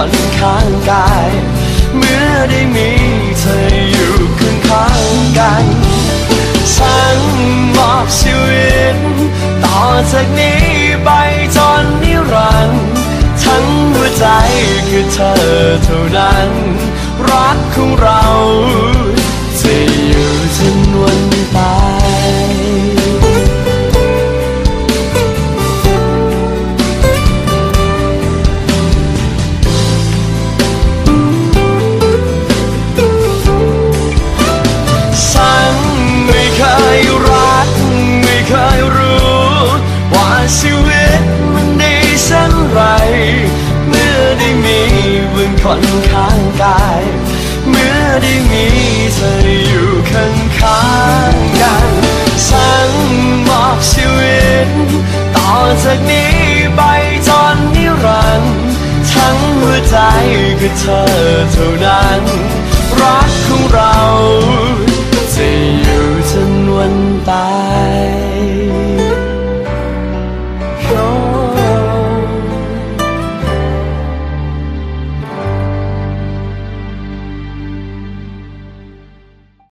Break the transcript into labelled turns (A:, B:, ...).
A: มึงคนข้างกาย เมื่อได้มีเธออยู่ข้างข้างๆกันฉันมอบชีวิต ต่อจากนี้ไปจนนิรันดร์ทั้งหัวใจคือเธอเท่านั้น รักของเรา มึงคนข้างกาย เมื่อได้มีเธออยู่ข้างข้างๆกันฉันมอกชีวิต ต่อจากนี้ไปจนนิรันดร์ทั้งหัวใจคือเธอเท่านั้น รักของเรา